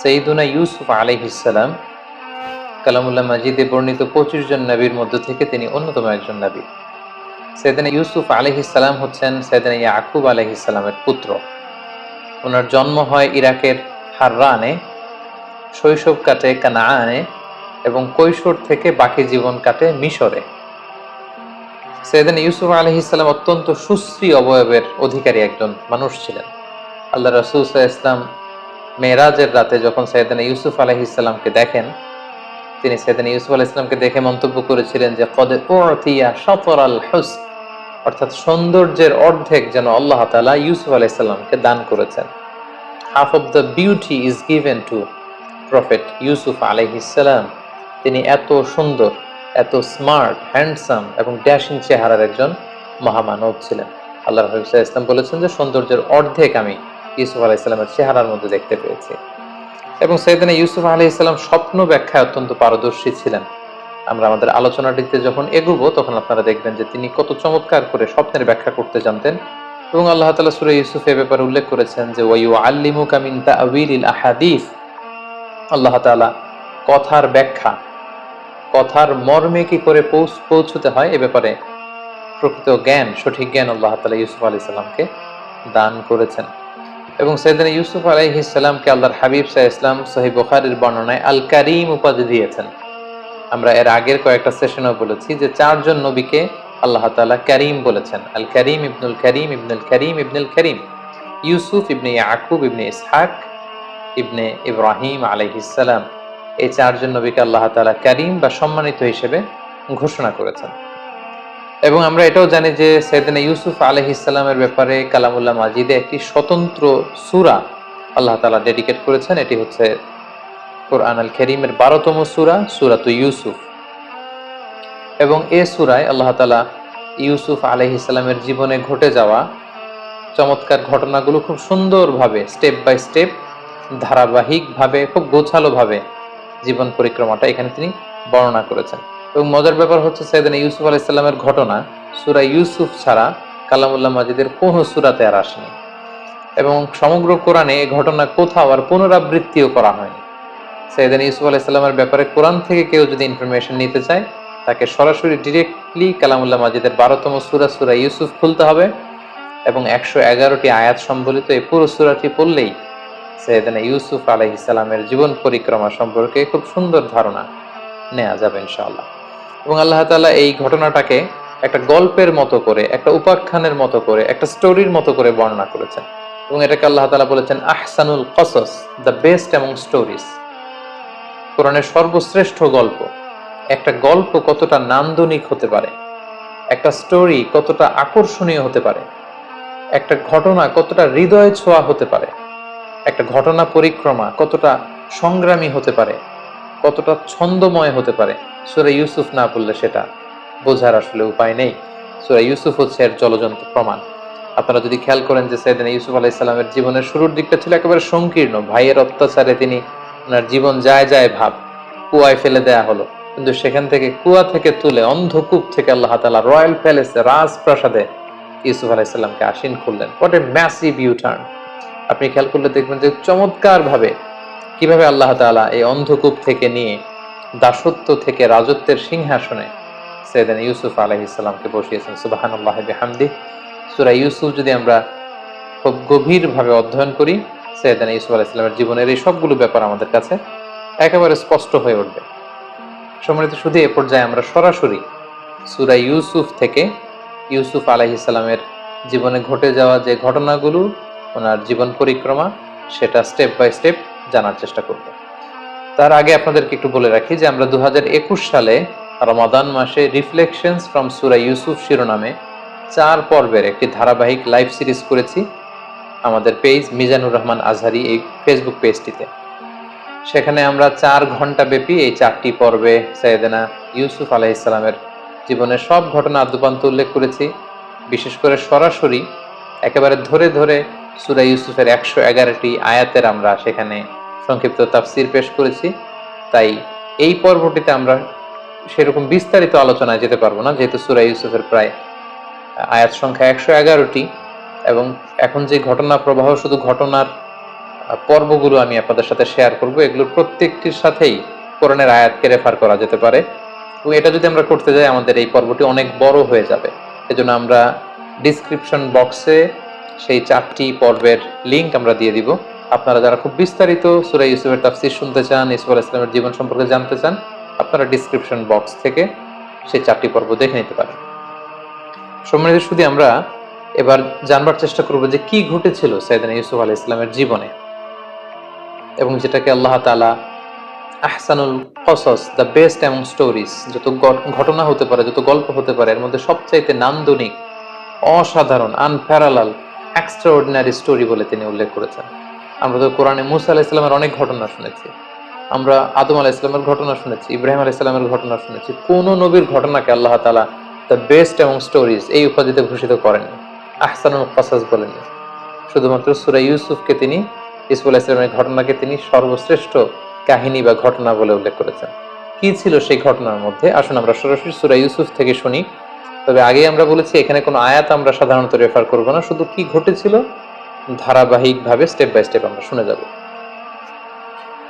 সঈদুনা ইউসুফ আলাইহিসাল্লাম কালামুল্লাহ মাজিদে বর্ণিত পঁচিশ জন নবীর মধ্য থেকে তিনি অন্যতম একজন নবী। সৈয়দিনা ইউসুফ আলহিসাল্লাম হচ্ছেন সৈয়দিনা ইয়াকুব আলহিসাল্লামের পুত্র। ওনার জন্ম হয় ইরাকের হাররানে, শৈশব কাটে কানাআনে এবং কৈশোর থেকে বাকি জীবন কাটে মিশরে। সৈয়দিন ইউসুফ আলহিসাল্লাম অত্যন্ত সুশ্রী অবয়বের অধিকারী একজন মানুষ ছিলেন। আল্লাহ রসুল ইসলাম মেয়েরাজের রাতে যখন সৈয়দিন ইউসুফ আলহিসাল্লামকে দেখেন, তিনি সৈয়দিন ইউসুফ আলাহ ইসলামকে দেখে মন্তব্য করেছিলেন যে, কদে ওয়া সফর আল হুস অর্থাৎ সৌন্দর্যের অর্ধেক যেন আল্লাহ তালা ইউসুফ আলাহ ইসলামকে দান করেছেন। Half of the beauty is given to prophet Yusuf আলহিসাল্লাম তিনি এত সুন্দর, এত স্মার্ট হ্যান্ডসাম এবং ড্যাশিং চেহারার একজন মহামানব ছিলেন। আল্লাহ ইসলাম বলেছেন যে, সৌন্দর্যের অর্ধেক আমি ইউসুফ আলাহ ইসলামের চেহারার মধ্যে দেখতে পেয়েছি। এবং সেদিনে ইউসুফ আলি ইসলাম স্বপ্ন ব্যাখ্যায় অত্যন্ত পারদর্শী ছিলেন। আমরা আমাদের আলোচনাটিতে যখন এগুবো, তখন আপনারা দেখবেন যে তিনি কত চমৎকার করে স্বপ্নের ব্যাখ্যা করতে জানতেন। এবং আল্লাহ তালা সুরে ইউসুফ এ ব্যাপারে উল্লেখ করেছেন যে ওয়াইউ আল্লিমু কামিন তাউিল আহাদিফ আল্লাহ তালা কথার ব্যাখ্যা, কথার মর্মে কি করে পৌঁছ, পৌঁছতে হয় এ ব্যাপারে প্রকৃত জ্ঞান, সঠিক জ্ঞান আল্লাহ তালা ইউসুফ আলি সাল্লামকে দান করেছেন। এবং সৈয়দিন ইউসুফ আলাইহিসাল্লামকে আল্লাহর হাবিব সাহ ইসলাম সহি বুখারির বর্ণনায় আল কারিম উপাধি দিয়েছেন। আমরা এর আগের কয়েকটা সেশনেও বলেছি যে চারজন নবীকে আল্লাহ তালা করিম বলেছেন। আল করিম ইবনুল করিম ইবনুল করিম ইবনুল করিম। ইউসুফ ইবনে ইয়াকুব, ইবনে ইসহাক, ইবনে ইব্রাহিম আলাইহিসাল্লাম এই চারজন নবীকে আল্লাহ তালা করিম বা সম্মানিত হিসেবে ঘোষণা করেছেন। এবং আমরা এটাও জানি যে সৈয়দিনা ইউসুফ আলহিসাল্লামের ব্যাপারে কালামুল্লাহ মাজিদে একটি স্বতন্ত্র সুরা আল্লাহ তালা ডেডিকেট করেছেন। এটি হচ্ছে কোরআন আল করিমের বারোতম সুরা, সুরাত ইউসুফ। এবং এ সুরায় আল্লাহ তালা ইউসুফ আলহিসাল্লামের জীবনে ঘটে যাওয়া চমৎকার ঘটনাগুলো খুব সুন্দরভাবে স্টেপ বাই স্টেপ ধারাবাহিকভাবে, খুব গোছালোভাবে জীবন পরিক্রমাটা এখানে তিনি বর্ণনা করেছেন। এবং মজার ব্যাপার হচ্ছে সৈয়দিন ইউসুফ আলাইসাল্লামের ঘটনা, সুরা ইউসুফ ছাড়া কালামুল্লাহ মাজিদের কোনো সুরাতে আর আসেনি। এবং সমগ্র কোরআনে এই ঘটনা কোথাও আর পুনরাবৃত্তিও করা হয়নি। সৈয়দিন ইউসুফ আলাইসাল্লামের ব্যাপারে কোরআন থেকে কেউ যদি ইনফরমেশন নিতে চায়, তাকে সরাসরি ডিরেক্টলি কালামুল্লাহ মাজিদের বারোতম সুরা সুরা ইউসুফ খুলতে হবে এবং একশো এগারোটি আয়াত সম্বলিত এই পুরো সুরাটি পড়লেই সৈয়দিন ইউসুফ আলাইহিসাল্লামের জীবন পরিক্রমা সম্পর্কে খুব সুন্দর ধারণা নেওয়া যাবে ইনশাআল্লাহ। এবং আল্লাহ তালা এই ঘটনাটাকে একটা গল্পের মতো করে, একটা উপাখ্যানের মতো করে, একটা স্টোরির মতো করে বর্ণনা করেছেন। এবং এটাকে আল্লাহ তালা বলেছেন আহসানুল কসস, দ্য বেস্ট এবং স্টোরিজ। কোরআনের সর্বশ্রেষ্ঠ গল্প। একটা গল্প কতটা নান্দনিক হতে পারে? একটা স্টোরি কতটা আকর্ষণীয় হতে পারে? একটা ঘটনা কতটা হৃদয় ছোঁয়া হতে পারে? একটা ঘটনা পরিক্রমা কতটা সংগ্রামী হতে পারে? কতটা ছন্দময় হতে পারে? সুরা ইউসুফ না বললে সেটা বোঝার আসলে উপায় নেই। সুরা ইউসুফ হচ্ছে এর জলজন্ত প্রমাণ। আপনারা যদি খেয়াল করেন যে সেদিন ইউসুফ আলাহ ইসলামের জীবনের শুরুর দিকটা ছিল একেবারে সংকীর্ণ। ভাইয়ের অত্যাচারে তিনি ওনার জীবন যায় যায় ভাব, কুয়ায় ফেলে দেয়া হলো। কিন্তু সেখান থেকে কুয়া থেকে তুলে অন্ধকূপ থেকে আল্লাহ তালা রয়্যাল প্যালেসে রাজপ্রাসাদে ইউসুফ আলাহ ইসলামকে আসীন করলেন। What a massive U turn আপনি খেয়াল করলে দেখবেন যে চমৎকার ভাবে কীভাবে আল্লাহ তালা এই অন্ধকূপ থেকে নিয়ে দাসত্ব থেকে রাজত্বের সিংহাসনে সৈয়দান ইউসুফ আলহিসাল্লামকে বসিয়েছেন। সুবাহান আল্লাহ হামদি সুরা ইউসুফ যদি আমরা খুব গভীরভাবে অধ্যয়ন করি, সৈয়দান ইউসুফ আলাইসলামের জীবনের এই সবগুলো ব্যাপার আমাদের কাছে একেবারে স্পষ্ট হয়ে উঠবে। সম্মানিত শুধু এ পর্যায়ে আমরা সরাসরি সুরা ইউসুফ থেকে ইউসুফ আলাইহিসাল্লামের জীবনে ঘটে যাওয়া যে ঘটনাগুলো, ওনার জীবন পরিক্রমা, সেটা স্টেপ বাই স্টেপ জানার চেষ্টা করব। তার আগে আপনাদেরকে একটু বলে রাখি যে আমরা দু হাজার একুশ সালে রমাদান মাসে রিফ্লেকশনস ফ্রম সুরা ইউসুফ শিরোনামে চার পর্বের একটি ধারাবাহিক লাইভ সিরিজ করেছি আমাদের পেজ মিজানুর রহমান আজহারি এই ফেসবুক পেজটিতে সেখানে আমরা চার ঘণ্টা ব্যাপী এই চারটি পর্বে সৈয়দেনা ইউসুফ আলাইসালামের জীবনের সব ঘটনা আদ্যপান্ত উল্লেখ করেছি। বিশেষ করে সরাসরি একেবারে ধরে ধরে সুরা ইউসুফের একশো এগারোটি আয়াতের আমরা সেখানে সংক্ষিপ্ত তাফসির পেশ করেছি। তাই এই পর্বটিতে আমরা সেরকম বিস্তারিত আলোচনায় যেতে পারব না, যেহেতু সুরা ইউসুফের প্রায় আয়াত সংখ্যা একশো এগারোটি এবং এখন যে ঘটনা প্রবাহ, শুধু ঘটনার পর্বগুলো আমি আপনাদের সাথে শেয়ার করব। এগুলোর প্রত্যেকটির সাথেই কোরআনের আয়াতকে রেফার করা যেতে পারে। এবং এটা যদি আমরা করতে যাই, আমাদের এই পর্বটি অনেক বড় হয়ে যাবে। এজন্য আমরা ডিসক্রিপশন বক্সে সেই চারটি পর্বের লিংক আমরা দিয়ে দিব। আপনারা যারা খুব বিস্তারিত সুরাই ইউসুফের তাফসির শুনতে চান ইসুফ আলাহ ইসলামের জীবন সম্পর্কে জানতে চান, আপনারা ডিসক্রিপশন বক্স থেকে সেই চারটি পর্ব দেখে নিতে পারেন। সম্মানিত শুধু আমরা এবার জানবার চেষ্টা করব যে কি ঘটেছিল সাইদানা ইউসুফ আলাহ ইসলামের জীবনে এবং যেটাকে আল্লাহ তালা আহসানুল কসস, দ্য বেস্ট এমন স্টোরিজ, যত ঘটনা হতে পারে, যত গল্প হতে পারে, এর মধ্যে সবচাইতে নান্দনিক, অসাধারণ, আনপ্যারালাল এক্সট্রাঅর্ডিনারি স্টোরি বলে তিনি উল্লেখ করেছেন। আমরা তো কোরআনে মুসা আলাহ ইসলামের অনেক ঘটনা শুনেছি। আমরা আদম আলাহ ইসলামের ঘটনা শুনেছি, ইব্রাহিম আলাহ ইসলামের ঘটনা শুনেছি। কোন নবীর ঘটনাকে আল্লাহ তালা দ্য বেস্ট এবং স্টোরিজ এই উপাধিতে ভূষিত করেননি আহসানুল কসাস বলেননি শুধুমাত্র সুরা ইউসুফকে তিনি ইসুফ আলাহ ইসলামের ঘটনাকে তিনি সর্বশ্রেষ্ঠ কাহিনী বা ঘটনা বলে উল্লেখ করেছেন। কি ছিল সেই ঘটনার মধ্যে? আসুন আমরা সরাসরি সুরা ইউসুফ থেকে শুনি। তবে আগেই আমরা বলেছি, এখানে কোনো আয়াত আমরা সাধারণত রেফার করব না। শুধু কি ঘটেছিল? ধারাবাহিকভাবে স্টেপ বাই স্টেপ আমরা শুনে যাব।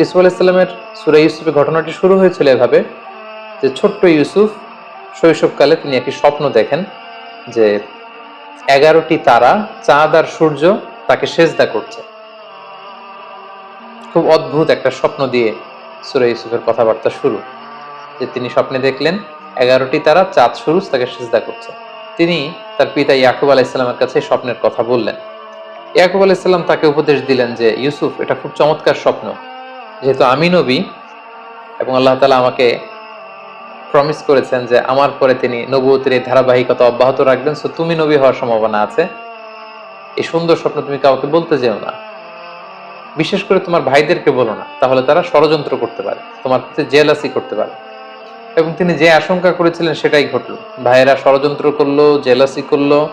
ইসুফ আলাইসাল্লামের সুরা ইউসুফের ঘটনাটি শুরু হয়েছিল এভাবে যে ছোট্ট ইউসুফ শৈশবকালে তিনি একটি স্বপ্ন দেখেন যে এগারোটি তারা, চাঁদ আর সূর্য তাকে সেজদা করছে। খুব অদ্ভুত একটা স্বপ্ন দিয়ে সুরা ইউসুফের কথাবার্তা শুরু, যে তিনি স্বপ্নে দেখলেন এগারোটি তারা, চাঁদ সুরুজ তাকে সেজদা করছে। তিনি তার পিতা ইয়াকুব আলাইসাল্লামের কাছে স্বপ্নের কথা বললেন। ইয়াকুব আলাইসাল্লাম তাকে উপদেশ দিলেন যে, ইউসুফ, এটা খুব চমৎকার স্বপ্ন। যেহেতু আমি নবী এবং আল্লাহ তালা আমাকে প্রমিস করেছেন যে, আমার পরে তিনি নবুয়তের এই ধারাবাহিকতা অব্যাহত রাখবেন। সো তুমি নবী হওয়ার সম্ভাবনা আছে। এই সুন্দর স্বপ্ন তুমি কাউকে বলতে যেও না। বিশেষ করে তোমার ভাইদেরকে বলো না। তাহলে তারা ষড়যন্ত্র করতে পারে। তোমার প্রতি জেলাসি করতে পারে। এবং তিনি যে আশঙ্কা করেছিলেন সেটাই ঘটলো। ভাইয়েরা ষড়যন্ত্র করল জেলাসি করল।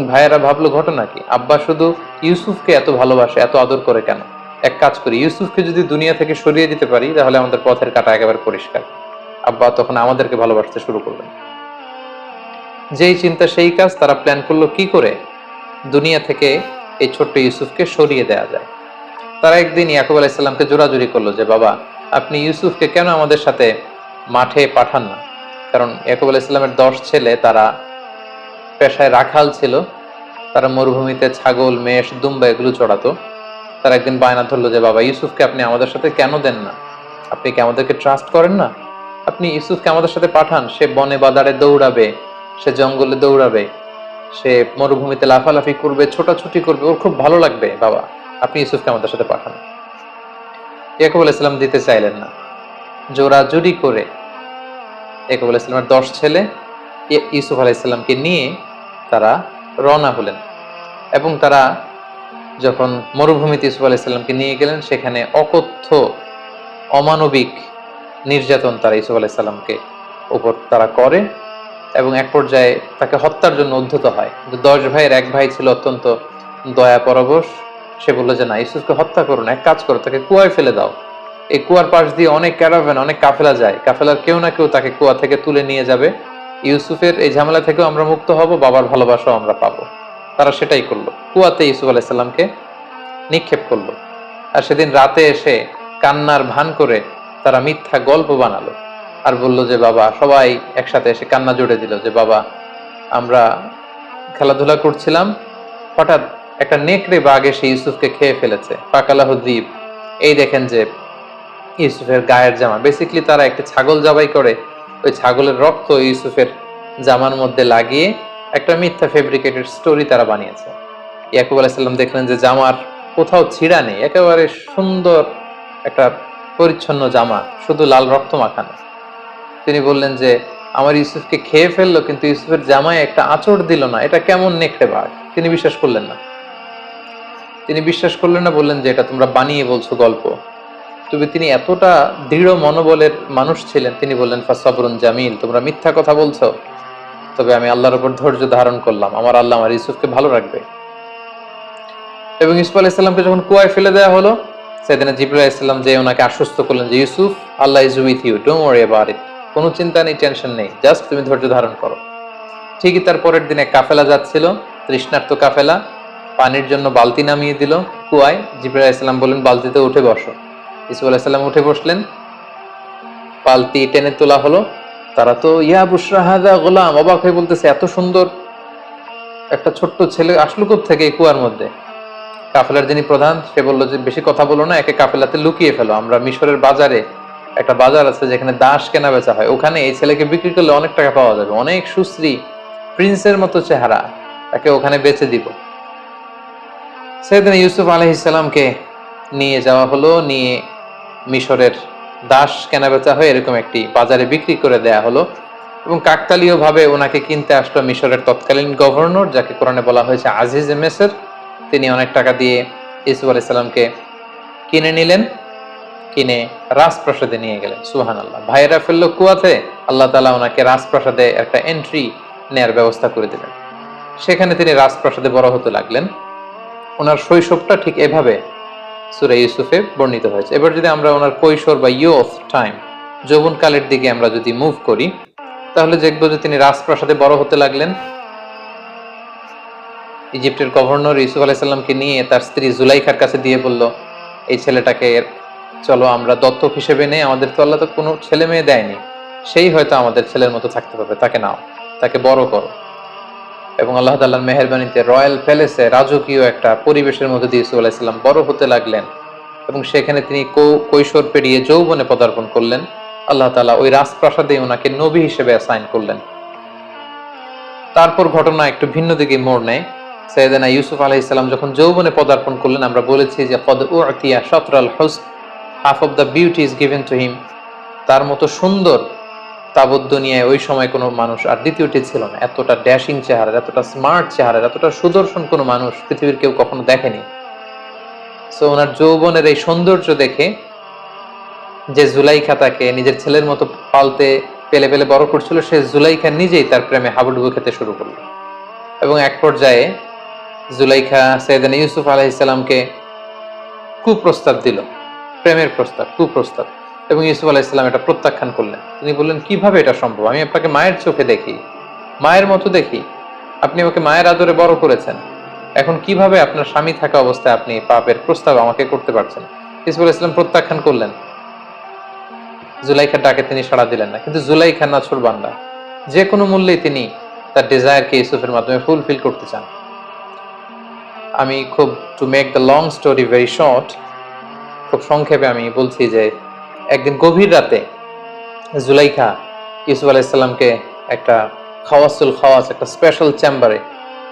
ভাইয়েরা ভাবলো ঘটনা কি? আব্বা শুধু ইউসুফকে এত ভালোবাসে, এত আদর করে কেন? এক কাজ করি, ইউসুফকে যদি দুনিয়া থেকে সরিয়ে দিতে পারি, তাহলে আমাদের পথের কাটা একেবারে পরিষ্কার। আব্বা তখন আমাদেরকে ভালোবাসতে শুরু করবেন। যেই চিন্তা, সেই কাজ তারা প্ল্যান করল কি করে? দুনিয়া থেকে এই ছোট্ট ইউসুফকে সরিয়ে দেয়া যায়। তারা একদিন ইয়াকুব আলাইসাল্লামকে জোরাজুরি করল যে, বাবা, আপনি ইউসুফকে কেন আমাদের সাথে মাঠে পাঠান না? কারণ ইয়াকুব আলাইসাল্লামের দশ ছেলে, তারা পেশায় রাখাল ছিল। তারা মরুভূমিতে ছাগল, মেষ, দুম্বা এগুলো চড়াতো। তারা একদিন বায়না ধরলো যে, বাবা, ইউসুফকে আপনি আমাদের সাথে কেন দেন না? আপনি কি আমাদেরকে ট্রাস্ট করেন না? আপনি ইউসুফকে আমাদের সাথে পাঠান। সে বনে বাদারে দৌড়াবে, সে জঙ্গলে দৌড়াবে, সে মরুভূমিতে লাফালাফি করবে, ছোটাছুটি করবে। ওর খুব ভালো লাগবে, বাবা। আপনি ইউসুফকে আমাদের সাথে পাঠান। ইয়াকুব আলাইসাল্লাম দিতে চাইলেন না। জোরা জুরি করে ইয়াকুব আলাইসাল্লামের দশ ছেলে ই- ইউসুফ আলাইসাল্লামকে নিয়ে তারা রওনা হলেন এবং তারা যখন মরুভূমিতে ইউসুফ আলাইসাল্লামকে নিয়ে গেলেন, সেখানে অকথ্য, অমানবিক নির্যাতন তারা ইউসুফ আলাইসাল্লামকে উপর তারা করে এবং এক পর্যায়ে তাকে হত্যার জন্য উদ্ধত হয়। দশ ভাইয়ের এক ভাই ছিল অত্যন্ত দয়া পরবশ। সে বলল যে, না ইউসুফকে হত্যা করো না এক কাজ করো, তাকে কুয়ায় ফেলে দাও। এই কুয়ার পাশ দিয়ে অনেক ক্যারাভেন অনেক কাফেলা যায়। কাফেলার কেউ না কেউ তাকে কুয়া থেকে তুলে নিয়ে যাবে। ইউসুফের এই ঝামেলা থেকেও আমরা মুক্ত হব, বাবার ভালোবাসাও আমরা পাবো। তারা সেটাই করল। কুয়াতে ইউসুফ আলাইসাল্লামকে নিক্ষেপ করল। আর সেদিন রাতে এসে কান্নার ভান করে তারা মিথ্যা গল্প বানালো আর বলল যে, বাবা, সবাই একসাথে এসে কান্না জুড়ে দিল যে, বাবা, আমরা খেলাধুলা করছিলাম, হঠাৎ একটা নেকড়ে বাঘ এসে ইউসুফকে খেয়ে ফেলেছে, পাকালাহ দ্বীপ। এই দেখেন যে, ইউসুফের গায়ের জামা। বেসিকলি তারা একটা ছাগল জবাই করে ওই ছাগলের রক্ত ইউসুফের জামার মধ্যে লাগিয়ে একটা মিথ্যা ফেব্রিকেটেড স্টোরি তারা বানিয়েছে। ইয়াকুব আলাইসাল্লাম দেখলেন যে জামার কোথাও ছিঁড়া নেই, একেবারে সুন্দর একটা পরিচ্ছন্ন জামা, শুধু লাল রক্ত মাখানো। তিনি বললেন যে, আমার ইউসুফকে খেয়ে ফেলল, কিন্তু ইউসুফের জামায় একটা আঁচড় দিল না, এটা কেমন নেকড়ে বাঘ? তিনি বিশ্বাস করলেন না। তিনি বিশ্বাস করলেন না, বললেন যে, এটা তোমরা বানিয়ে বলছো গল্প। তবে তিনি এতটা দৃঢ় মনোবলের মানুষ ছিলেন, তিনি বললেন, ফাসাবরুন জামিল, তোমরা মিথ্যা কথা বলছো। তবে আমি আল্লাহর উপর ধৈর্য ধারণ করলাম। আমার আল্লাহ আমার ইউসুফকে ভালো রাখবে। এবং ইউসুফ আলাইসাল্লামকে যখন কুয়ায় ফেলে দেওয়া হলো, সেদিন জিবুল ইসলাম যে ওনাকে আশ্বস্ত করলেন যে, Yusuf, Allah is with you don't worry about it কোনো চিন্তা নেই টেনশন নেই জাস্ট তুমি ধৈর্য ধারণ করো। ঠিকই তার পরের দিনে কাফেলা যাচ্ছিল, তৃষ্ণার্ত কাফেলা, পানির জন্য বালতি নামিয়ে দিল কুয়ায়। জিব্রাইল ইসলাম বললেন, বালতিতে উঠে বসো। ইসুফ আলাইসাল্লাম উঠে বসলেন। বালতি টেনে তোলা হলো। তারা তো, ইয়া বুসরা হাদা গোলাম অবাক হয়ে বলতেছে, এত সুন্দর একটা ছোট্ট ছেলে আসলো থেকে এই কুয়ার মধ্যে? কাফেলার যিনি প্রধান, সে বলল যে, বেশি কথা বলো না, একে কাফেলাতে লুকিয়ে ফেলো। আমরা মিশরের বাজারে একটা বাজার আছে যেখানে দাস কেনা বেচা হয়। ওখানে এই ছেলেকে বিক্রি করলে অনেক টাকা পাওয়া যাবে। অনেক সুশ্রী প্রিন্সের মতো চেহারা। তাকে ওখানে বেচে দিব। সেদিন ইউসুফ আলহিসামকে নিয়ে যাওয়া হলো, নিয়ে মিশরের দাস কেনাবেচা হয়ে এরকম একটি বাজারে বিক্রি করে দেয়া হলো এবং কাকতালীয় ভাবে ওনাকে কিনতে আসলো মিশরের তৎকালীন গভর্নর, যাকে কোরআনে বলা হয়েছে আজিজ মেসের। তিনি অনেক টাকা দিয়ে ইসুফ আলাইসাল্লামকে কিনে নিলেন, কিনে রাজপ্রাসাদে নিয়ে গেলেন সুহান আল্লাহ ভাইয়েরা ফেলল কুয়াতে, আল্লাহ তালা ওনাকে রাজপ্রাসাদে একটা এন্ট্রি নেয়ার ব্যবস্থা করে দিলেন। সেখানে তিনি রাজপ্রাসাদে বড় হতে লাগলেন। ওনার শৈশবটা ঠিক এভাবে সুরে ইউসুফে বর্ণিত হয়েছে। এবার যদি আমরা ওনার কৈশোর বা ইয়ুথ টাইম যৌবনকালের দিকে আমরা যদি মুভ করি, তাহলে দেখব যে তিনি রাজপ্রাসাদে বড় হতে লাগলেন। ইজিপ্টের গভর্নর ইউসুফ আলাইসাল্লামকে নিয়ে তার স্ত্রী জুলাইখার কাছে দিয়ে বলল, এই ছেলেটাকে চলো আমরা দত্তক হিসেবে নেই, আমাদের তো আল্লাহ তো কোনো ছেলে মেয়ে দেয়নি। সেই হয়তো আমাদের ছেলের মতো থাকতে পারবে, তাকে নাও, তাকে বড় করো। এবং আল্লাহ তাল্লাহর মেহরবানিতে রয়্যাল প্যালেসে রাজকীয় একটা পরিবেশের মধ্যে দিয়ে ইউসুফ আলাইসাল্লাম বড় হতে লাগলেন এবং সেখানে তিনি কৈশোর পেরিয়ে যৌবনে পদার্পণ করলেন। আল্লাহ তালা ওই রাজপ্রাসাদে ওনাকে নবী হিসেবে অ্যাসাইন করলেন। তারপর ঘটনা একটু ভিন্ন দিকে মোড় নেয়। সৈয়দানা ইউসুফ আলাইসাল্লাম যখন যৌবনে পদার্পণ করলেন, আমরা বলেছি যে, কদ উতিয়া সতরাল হোস half of the beauty is given to him তার মতো সুন্দর তাবৎ দুনিয়ায় ওই সময় কোনো মানুষ, আর দ্বিতীয়টি ছিল না। এতটা ড্যাশিং চেহারা, এতটা স্মার্ট চেহারা, এতটা সুদর্শন কোনো মানুষ পৃথিবীর কেউ কখনো দেখেনি। সো ওনার যৌবনের এই সৌন্দর্য দেখে যে জুলাইখা তাকে নিজের ছেলের মতো পালতে পেলে পেলে বড় করছিল, সে জুলাইখা নিজেই তার প্রেমে হাবুডুবু খেতে শুরু করল। এবং এক পর্যায়ে জুলাইখা সৈয়দান ইউসুফ আলাইসাল্লামকে কুপ্রস্তাব দিল। প্রেমের প্রস্তাব, কুপ্রস্তাব। এবং ইউসুফ আলাইসাল্লাম এটা প্রত্যাখ্যান করলেন। তিনি বললেন, কীভাবে এটা সম্ভব? আমি আপনাকে মায়ের চোখে দেখি, মায়ের মতো দেখি। আপনি আমাকে মায়ের আদরে বড় করেছেন। এখন কীভাবে আপনার স্বামী থাকা অবস্থায় আপনি পাপের প্রস্তাব আমাকে করতে পারছেন? ইউসুফ আলাইসাল্লাম প্রত্যাখ্যান করলেন। জুলাইখার ডাকে তিনি সাড়া দিলেন না, কিন্তু জুলাইখা নাছুর বান্দা, যে কোনো মূল্যে তিনি তার ডিজায়ারকে ইউসুফের মাধ্যমে ফুলফিল করতে চান। আমি খুব to make the long story very short খুব সংক্ষেপে আমি বলছি যে একদিন গভীর রাতে জুলাইখা ইউসুফ আলাইসাল্লামকে একটা খাওয়াসুল খাওয়াস, একটা স্পেশাল চেম্বারে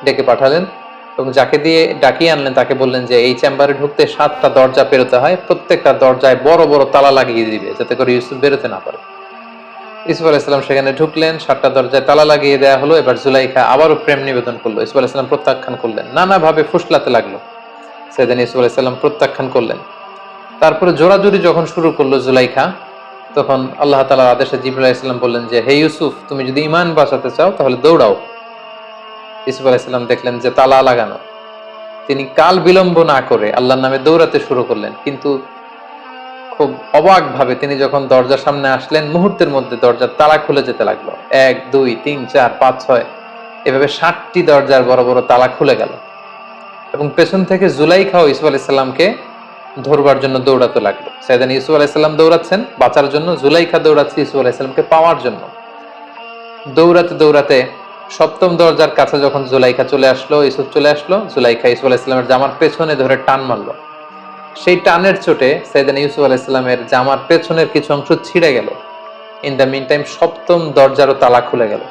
ডেকে পাঠালেন এবং যাকে দিয়ে ডাকিয়ে আনলেন তাকে বললেন যে, এই চেম্বারে ঢুকতে সাতটা দরজা পেরোতে হয়, প্রত্যেকটা দরজায় বড় বড় তালা লাগিয়ে দিবে, যাতে করে ইউসুফ বেরোতে না পারে। ইসুফ আলাইসাল্লাম সেখানে ঢুকলেন, সাতটা দরজায় তালা লাগিয়ে দেওয়া হলো, এবার জুলাইখা আবারও প্রেম নিবেদন করল। ইসুফ আলাইসাল্লাম প্রত্যাখ্যান করলেন, নানাভাবে ফুসলাতে লাগল। সেদিন ইসুফ আলাইসাল্লাম প্রত্যাখ্যান করলেন। তারপরে জোরাজুরি যখন শুরু করল জুলাইখা, তখন আল্লাহ তালার আদেশে জিবুল ইসলাম বললেন যে, হে ইউসুফ, তুমি যদি ইমান বাঁচাতে চাও, তাহলে দৌড়াও। ইসুফ আলাইসাল্লাম দেখলেন যে তালা লাগানো। তিনি কাল বিলম্ব না করে আল্লাহর নামে দৌড়াতে শুরু করলেন। কিন্তু খুব অবাকভাবে তিনি যখন দরজার সামনে আসলেন, মুহূর্তের মধ্যে দরজার তালা খুলে যেতে লাগল। এক, দুই, তিন, চার, পাঁচ, ছয়, এভাবে ষাটটি দরজার বড় বড় তালা খুলে গেল। এবং পেছন থেকে জুলাইখা ও ইসুফ আলাইসাল্লামকে ধরবার জন্য দৌড়াতে লাগল। সাইদান ইসুফ আলাইসাল্লাম দৌড়াচ্ছেন, বাঁচার জন্য। জুলাইখা দৌড়াচ্ছে ইসুফ আলাইসাল্লামকে পাওয়ার জন্য। দৌড়াতে দৌড়াতে সপ্তম দরজার কাছে যখন জুলাইখা চলে আসলো ইসুফ চলে আসলো। জুলাইখা ইসুফ আলাইসাল্লামের জামার পেছনে ধরে টান মারলো। সেই টানের চোটে সাইদান ইউসুফ আলাইসাল্লামের জামার পেছনের কিছু অংশ ছিঁড়ে গেল। ইন দ্য মিন টাইম সপ্তম দরজারও তালা খুলে গেল।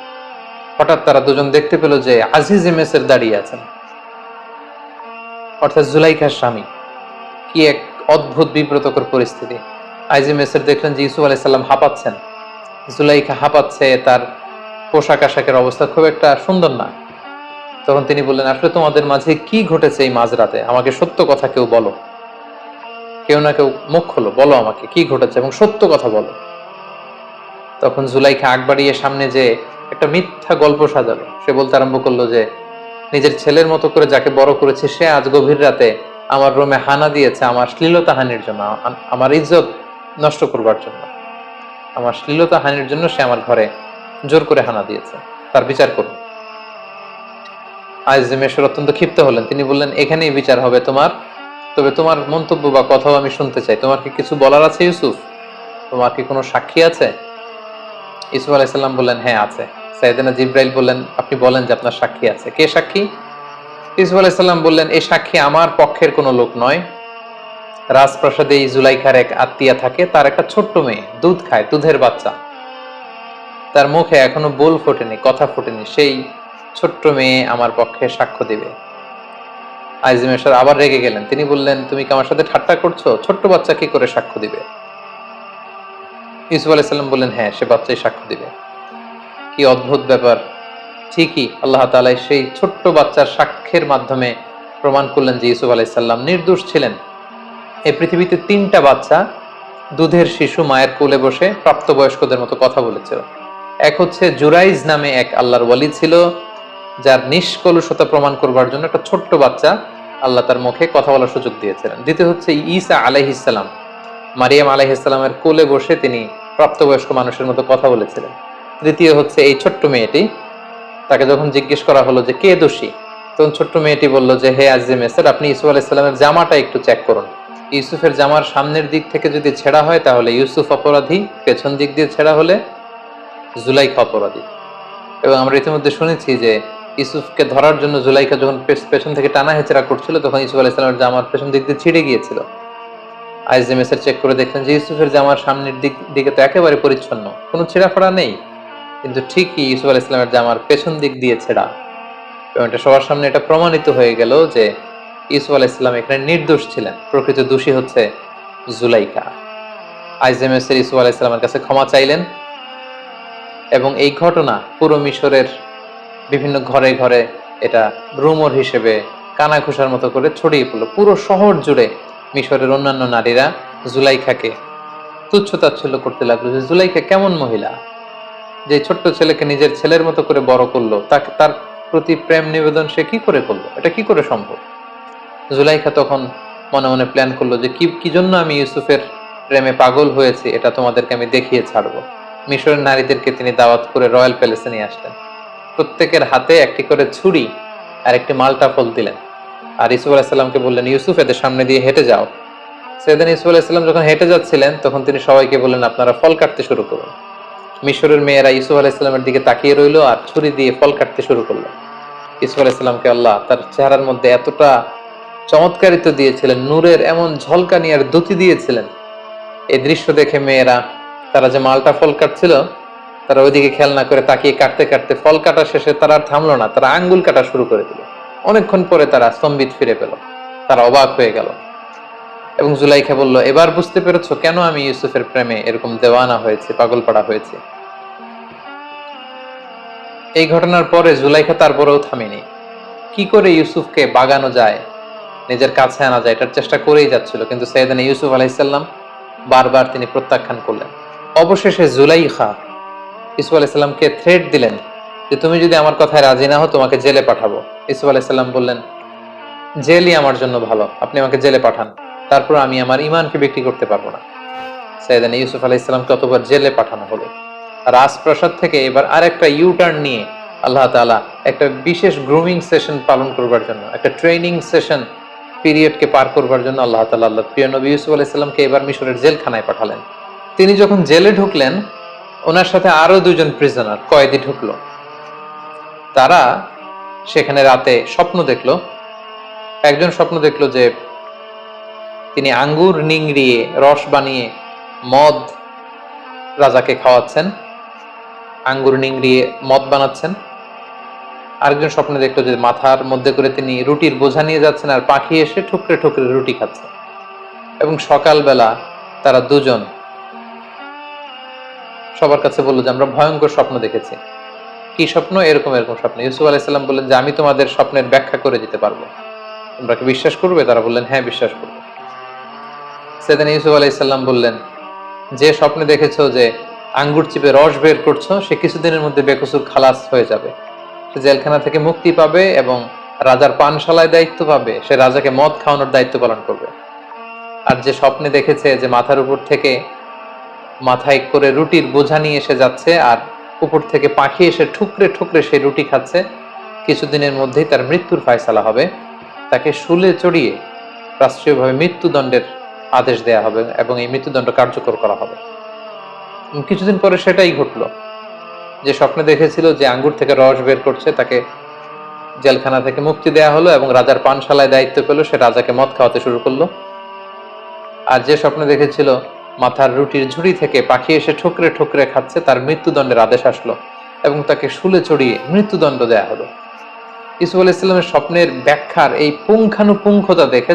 হঠাৎ তারা দুজন দেখতে পেল যে আজিজ এমেসের দাঁড়িয়ে আছেন। অর্থাৎ জুলাইখার স্বামী। কি এক অদ্ভুত বিব্রতকর পরিস্থিতি। আইজি মেসের দেখলেন যে ইউসুফ আলাইসাল্লাম হাঁপাচ্ছেন। জুলাইখা হাঁপাচ্ছে, তার পোশাক আশাকের অবস্থা খুব একটা সুন্দর না। তখন তিনি বললেন, আসলে তোমাদের মাঝে কি ঘটেছে এই মাঝরাতে? আমাকে সত্য কথা কেউ বলো। কেউ না কেউ মুখ খোলো, বলো আমাকে, কি ঘটেছে এবং সত্য কথা বলো। তখন জুলাইখা আগ বাড়িয়ে সামনে যে একটা মিথ্যা গল্প সাজালো, সে বলতে আরম্ভ করল যে, নিজের ছেলের মতো করে যাকে বড় করেছে, সে আজ গভীর রাতে আমার রুমে হানা দিয়েছে আমার শ্লীলতা হানির জন্য আমার ইজ্জত নষ্ট করবার জন্য। আমার শ্লীলতা হানির জন্য সে আমার ঘরে জোর করে হানা দিয়েছে। তার বিচার করুন। আইজে মেশর অত্যন্ত ক্ষিপ্ত হলেন, তিনি বললেন, এখানেই বিচার হবে তোমার। তবে তোমার মন্তব্য বা কথাও আমি শুনতে চাই। তোমার কি কিছু বলার আছে, ইউসুফ? তোমার কি কোনো সাক্ষী আছে? ইসুফ আলাইসাল্লাম বললেন হ্যাঁ আছে। সাইদানা জিব্রাইল বললেন, আপনি বলেন যে আপনার সাক্ষী আছে। কে সাক্ষী? ইসুফ আলাইসাল্লাম বললেন এই সাক্ষী আমার পক্ষের কোনো লোক নয়। রাজপ্রাসাদে জুলাইখার এক আত্মীয়া থাকে, তার একটা ছোট্ট মেয়ে, দুধ খায়, দুধের বাচ্চা। তার মুখে এখনও বোল ফোটেনি, কথা ফোটেনি, সেই ছোট্ট মেয়ে আমার পক্ষে সাক্ষ্য দিবে। আইজিমেশ্বর আবার রেগে গেলেন। তিনি বললেন, তুমি কি আমার সাথে ঠাট্টা করছ? ছোট্ট বাচ্চা কি করে সাক্ষ্য দিবে? ইউসুফ আলাইসাল্লাম বললেন হ্যাঁ সে বাচ্চাই সাক্ষ্য দিবে। কি অদ্ভুত ব্যাপার। ঠিকই আল্লাহ তাআলা সেই ছোট্ট বাচ্চার সাক্ষ্যের মাধ্যমে প্রমাণ করলেন যে ইউসুফ আলাইসাল্লাম নির্দোষ ছিলেন। এই পৃথিবীতে তিনটা বাচ্চা, দুধের শিশু, মায়ের কোলে বসে প্রাপ্তবয়স্কদের মতো কথা বলেছিল এক হচ্ছে জুরাইজ নামে এক আল্লাহর ওয়ালি ছিল, যার নিষ্কলুষতা প্রমাণ করবার জন্য একটা ছোট্ট বাচ্চা আল্লাহ তার মুখে কথা বলার সুযোগ দিয়েছিলেন। দ্বিতীয় হচ্ছে ঈসা আলাইহিসাল্লাম মারিয়াম আলাইহিসাল্লামের কোলে বসে তিনি প্রাপ্তবয়স্ক মানুষের মতো কথা বলেছিলেন। তৃতীয় হচ্ছে এই ছোট্ট মেয়েটি তাকে যখন জিজ্ঞেস করা হলো যে, কে দোষী? তখন ছোট্ট মেয়েটি বলল যে, হে আজিম এসের, আপনি ইউসুফ আলাইসাল্লামের জামাটা একটু চেক করুন। ইউসুফের জামার সামনের দিক থেকে যদি ছেঁড়া হয়, তাহলে ইউসুফ অপরাধী, পেছন দিক দিয়ে ছেঁড়া হলে জুলাইখা অপরাধী। এবং আমরা ইতিমধ্যে শুনেছি যে, ইউসুফকে ধরার জন্য জুলাইখা যখন পেছন থেকে টানা হেচড়া করছিল, তখন ইউসুফ আলাইসাল্লামের জামার পেছন দিক দিয়ে ছিঁড়ে গিয়েছিল। আইজ আইজিএমএসের চেক করে দেখলেন যে, ইউসুফের জামার সামনের দিক, দিকে তো একেবারে পরিচ্ছন্ন। কোনো ছেঁড়া ছেঁড়াফাড়া নেই। কিন্তু ঠিকই ইউসুফ আলাইসাল্লামের জামার পেছন দিক দিয়ে ছেঁড়া। এবং এটা সবার সামনে এটা প্রমাণিত হয়ে গেল যে ইউসুফ আলাইসাল্লাম এখানে নির্দোষ ছিলেন। প্রকৃত দোষী হচ্ছে জুলাইকা। আইজিএমএস এর ইউসুফ আলাইসাল্লামের কাছে ক্ষমা চাইলেন এবং এই ঘটনা পুরো মিশরের বিভিন্ন ঘরে ঘরে এটা রুমর হিসেবে কানা ঘোষার মতো করে ছড়িয়ে পড়ল। পুরো শহর জুড়ে মিশরের অন্যান্য নারীরা জুলাইখাকে তুচ্ছ তাচ্ছল্য করতে লাগল যে জুলাইখা কেমন মহিলা? যে ছোট্ট ছেলেকে নিজের ছেলের মতো করে বড় করল, তাকে তার প্রতি প্রেম নিবেদন সে কি করে করল? এটা কি করে সম্ভব? জুলাইখা তখন মনে মনে প্ল্যান করল যে কি কি জন্য আমি ইউসুফের প্রেমে পাগল হয়েছি, এটা তোমাদেরকে আমি দেখিয়ে ছাড়বো। মিশরের নারীদেরকে তিনি দাওয়াত করে রয়্যাল প্যালেসে নিয়ে আসলেন। প্রত্যেকের হাতে একটি করে ছুরি আর একটি মালটা ফল দিলেন। আর ইসুফ আলাহিসাল্লামকে বললেন, ইউসুফ, এদের সামনে দিয়ে হেঁটে যাও। সেদিন ইসুফ আলাহিসাল্লাম যখন হেঁটে যাচ্ছিলেন, তখন তিনি সবাইকে বললেন, আপনারা ফল কাটতে শুরু করুন। মিশরের মেয়েরা ইসুফ আলাহিসাল্লামের দিকে তাকিয়ে রইল আর ছুরি দিয়ে ফল কাটতে শুরু করল। ইসুফ আলাহিসাল্লামকে আল্লাহ তার চেহারার মধ্যে এতটা চমৎকারিত দিয়েছিলেন, নূরের এমন ঝলকানি আর দ্যুতি দিয়েছিলেন। এই দৃশ্য দেখে মেয়েরা, তারা যে মালটা ফল কাটছিল, তারা ওইদিকে খেয়াল না করে তাকিয়ে কাটতে কাটতে ফল কাটা শেষে তারা আর থামলো না, তারা আঙ্গুল কাটা শুরু করে দিল। অনেকক্ষণ পরে তারা স্তম্ভিত ফিরে পেল। তারা অবাক হয়ে গেল। এবং জুলাইখা বলল, এবার বুঝতে পেরেছ কেন আমি ইউসুফের প্রেমে এরকম দেওয়ানা হয়েছে পাগল পাড়া হয়েছে? এই ঘটনার পরে জুলাইখা তারপরেও থামেনি। কি করে ইউসুফকে বাগানো যায়, নিজের কাছে আনা যায়, এটার চেষ্টা করেই যাচ্ছিল, কিন্তু সৈয়দানা ইউসুফ আলাইসাল্লাম বারবার তিনি প্রত্যাখ্যান করলেন। অবশেষে জুলাইখা ইসুফ আলাইসাল্লামকে থ্রেট দিলেন যে, তুমি যদি আমার কথায় রাজি না হও, তোমাকে জেলে পাঠাবো। ইসুফ আলাইসাল্লাম বললেন, জেলই আমার জন্য ভালো, আপনি আমাকে জেলে পাঠান। তারপর আমি আমার ইমানকে বিক্রি করতে পারব না। সাইদান ইউসুফ আলাইসাল্লামকে অতবার জেলে পাঠানো হলো। রাজপ্রাসাদ থেকে এবার আরেকটা ইউ টার্ন নিয়ে আল্লাহ তাআলা একটা বিশেষ গ্রুমিং সেশন পালন করবার জন্য, একটা ট্রেনিং সেশন পিরিয়ডকে পার করবার জন্য আল্লাহ তালা আল্লাহ প্রিয় নবী ইউসুফ আলাইসাল্লামকে এবার মিশরের জেলখানায় পাঠালেন। তিনি যখন জেলে ঢুকলেন, ওনার সাথে আরও দুজন প্রিজনার কয়েদি ঢুকলো। তারা সেখানে রাতে স্বপ্ন দেখল। একজন স্বপ্ন দেখল যে তিনি আঙ্গুর নিংড়িয়ে রস বানিয়ে মদ রাজাকে খাওয়াচ্ছেন। আঙ্গুর নিংড়িয়ে মদ বানাচ্ছেন। আরেকজন স্বপ্নে দেখল যে মাথার মধ্যে করে তিনি রুটির বোঝা নিয়ে যাচ্ছেন আর পাখি এসে ঠুকরে ঠুকরে রুটি খাচ্ছে। এবং সকালবেলা তারা দুজন সবার কাছে বলল যে, আমরা ভয়ঙ্কর স্বপ্ন দেখেছি। কি স্বপ্ন? এরকম এরকম স্বপ্ন। ইউসুফ আলাইসাল্লাম বললেন যে, আমি তোমাদের স্বপ্নের ব্যাখ্যা করে দিতে পারব। তোমরা কি বিশ্বাস করবে? তারা বললেন হ্যাঁ বিশ্বাস করবে। সেদিন ইউসুফ আলাইসাল্লাম বললেন, যে স্বপ্নে দেখেছ যে আঙ্গুর চিপে রস বের করছ, সে কিছুদিনের মধ্যে বেকসুর খালাস হয়ে যাবে। সে জেলখানা থেকে মুক্তি পাবে এবং রাজার পানশালায় দায়িত্ব পাবে। সে রাজাকে মদ খাওয়ানোর দায়িত্ব পালন করবে। আর যে স্বপ্নে দেখেছে যে মাথার উপর থেকে মাথায় করে রুটির বোঝা নিয়ে এসে যাচ্ছে, আর উপর থেকে পাখি এসে ঠুকরে ঠুকরে সেই রুটি খাচ্ছে, কিছুদিনের মধ্যেই তার মৃত্যুর ফায়সালা হবে। তাকে শুলে চড়িয়ে রাষ্ট্রীয়ভাবে মৃত্যুদণ্ডের আদেশ দেয়া হবে এবং এই মৃত্যুদণ্ড কার্যকর করা হবে। কিছুদিন পরে সেটাই ঘটলো। যে স্বপ্নে দেখেছিল যে আঙ্গুর থেকে রস বের করছে, তাকে জেলখানা থেকে মুক্তি দেয়া হলো এবং রাজার পানশালায় দায়িত্ব পেল, সে রাজাকে মদ খাওয়াতে শুরু করল। আর যে স্বপ্নে দেখেছিল মাথার রুটির ঝুড়ি থেকে পাখি এসে ঠুকরে ঠুকরে খাচ্ছে, তার মৃত্যুদণ্ডের আদেশ আসলো এবং তাকে শুলে চড়িয়ে মৃত্যুদণ্ড দেয়া হলো। ইসুফ আলাইসাল্লামের স্বপ্নের ব্যাখ্যার এই পুঙ্খানুপুঙ্খতা দেখে